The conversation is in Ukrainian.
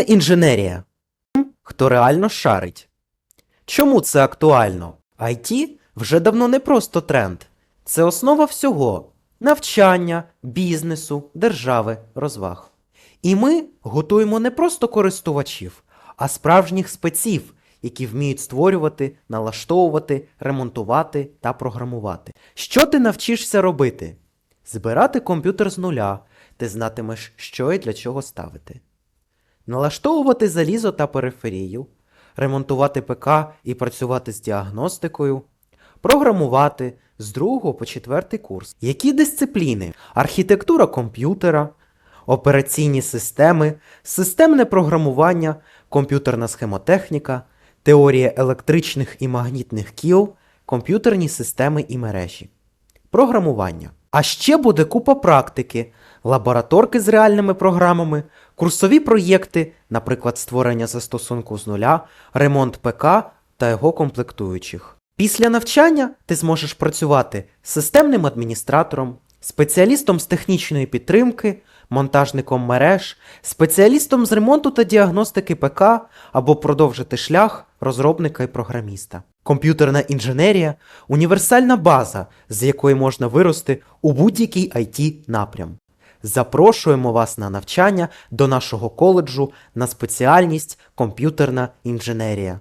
Комп'ютерна інженерія. Хто реально шарить. Чому це актуально? IT вже давно не просто тренд. Це основа всього навчання, бізнесу, держави, розваг. І ми готуємо не просто користувачів, а справжніх спеців, які вміють створювати, налаштовувати, ремонтувати та програмувати. Що ти навчишся робити? Збирати комп'ютер з нуля, ти знатимеш, що і для чого ставити. Налаштовувати залізо та периферію, ремонтувати ПК і працювати з діагностикою, програмувати з другого по четвертий курс. Які дисципліни? Архітектура комп'ютера, операційні системи, системне програмування, комп'ютерна схемотехніка, теорія електричних і магнітних кіл, комп'ютерні системи і мережі. Програмування. А ще буде купа практики, лабораторки з реальними програмами, курсові проєкти, наприклад, створення застосунку з нуля, ремонт ПК та його комплектуючих. Після навчання ти зможеш працювати системним адміністратором, спеціалістом з технічної підтримки, монтажником мереж, спеціалістом з ремонту та діагностики ПК або продовжити шлях розробника і програміста. Комп'ютерна інженерія універсальна база, з якої можна вирости у будь-який IT напрям. Запрошуємо вас на навчання до нашого коледжу на спеціальність комп'ютерна інженерія.